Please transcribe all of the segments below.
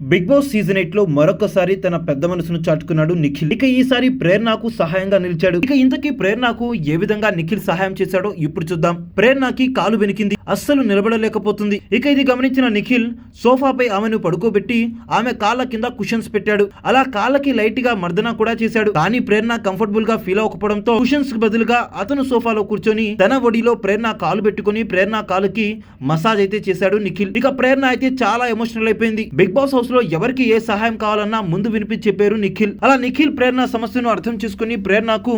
Big boss season ఎయిట్లో మరొకసారి తన పెద్ద మనసును చాటుకున్నాడు నిఖిల్. ఇక ఈసారి ప్రేరణకు సహాయంగా నిలిచాడు. ఇక ఇంతకీ ప్రేరణకు ఏ విధంగా నిఖిల్ సహాయం చేశాడో ఇప్పుడు చూద్దాం. ప్రేరణకి కాలు వెనికింది అస్సలు నిలబడలేకపోతుంది. ఇక ఇది గమనించిన నిఖిల్ సోఫాపై ఆమెను పడుకోబెట్టి ఆమె కాళ్ళ కింద కుషన్స్ పెట్టాడు. అలా కాళ్ళకి లైట్గా మర్దన కూడా చేశాడు. కానీ ప్రేరణ కంఫర్టబుల్గా ఫీల్ అవ్వకపోవడంతో కుషన్స్కి బదులుగా అతను సోఫాలో కూర్చొని తన ఒడిలో ప్రేరణ కాలు పెట్టుకుని ప్రేరణ కాలుకి మసాజ్ అయితే చేశాడు నిఖిల్. ఇక ప్రేరణ అయితే చాలా ఎమోషనల్ అయిపోయింది. బిగ్ బాస్ హౌస్ లో ఎవరికి ఏ సహాయం కావాలన్నా ముందు వినిపించే చెప్పారు నిఖిల్. అలా నిఖిల్ ప్రేరణ సమస్యను అర్థం చేసుకుని ప్రేరణకు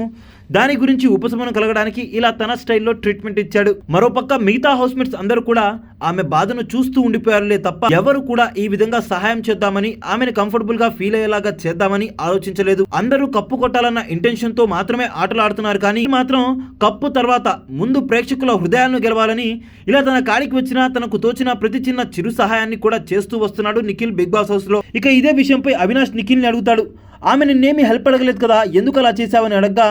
దాని గురించి ఉపశమనం కలగడానికి ఇలా తన స్టైల్లో ట్రీట్మెంట్ ఇచ్చాడు. మరోపక్క మిగతా హౌస్ మేట్స్ అందరూ కూడా ఆమె బాధను చూస్తూ ఉండిపోయారులే తప్ప ఎవరు కూడా ఈ విధంగా సహాయం చేద్దామని ఆమెను కంఫర్టబుల్గా ఫీల్ అయ్యేలాగా చేద్దామని ఆలోచించలేదు. అందరూ కప్పు కొట్టాలన్న ఇంటెన్షన్తో మాత్రమే ఆటలు ఆడుతున్నారు కానీ మాత్రం కప్పు తర్వాత ముందు ప్రేక్షకుల హృదయాలను గెలవాలని ఇలా తన కాడికి వచ్చిన తనకు తోచిన ప్రతి చిన్న చిరు సహాయాన్ని కూడా చేస్తూ వస్తున్నాడు నిఖిల్ బిగ్ బాస్ హౌస్లో ఇక ఇదే విషయంపై అవినాష్ నిఖిల్ని అడుగుతాడు. ఆమె నిన్నేమి హెల్ప్ అడగలేదు కదా ఎందుకు అలా చేశావని అడగ్గా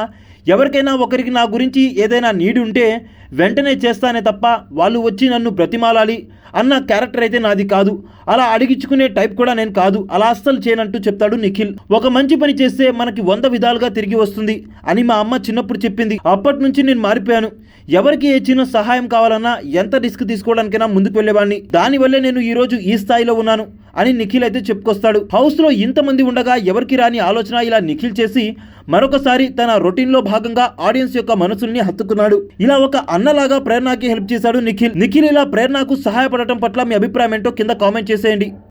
ఎవరికైనా ఒకరికి నా గురించి ఏదైనా నీడి ఉంటే వెంటనే చేస్తానే తప్ప వాళ్ళు వచ్చి నన్ను బ్రతిమాలాలి. అన్న క్యారెక్టర్ అయితే నాది కాదు. అలా అడిగించుకునే టైప్ కూడా నేను కాదు. అలా అస్సలు చేయనంటూ చెప్తాడు నిఖిల్. ఒక మంచి పని చేస్తే మనకి వంద విధాలుగా తిరిగి వస్తుంది అని మా అమ్మ చిన్నప్పుడు చెప్పింది. అప్పటి నుంచి నేను మారిపోయాను. ఎవరికి ఏ చిన్న సహాయం కావాలన్నా ఎంత రిస్క్ తీసుకోవడానికైనా ముందుకు వెళ్ళేవాడిని. దానివల్లే నేను ఈ రోజు ఈ స్థాయిలో ఉన్నాను అని నిఖిల్ అయితే చెప్పుకొస్తాడు. హౌస్లో ఇంతమంది ఉండగా ఎవరికి రాని ఆలోచన ఇలా నిఖిల్ చేసి మరొకసారి తన రొటీన్లో భాగంగా ఆడియన్స్ యొక్క మనసుల్ని హత్తుకున్నాడు. ఇలా ఒక అన్నలాగా ప్రేరణకి హెల్ప్ చేశాడు నిఖిల్. నిఖిల్ ఇలా ప్రేరణకు సహాయపడటం పట్ల మీ అభిప్రాయం ఏంటో కింద కామెంట్ చేసేయండి.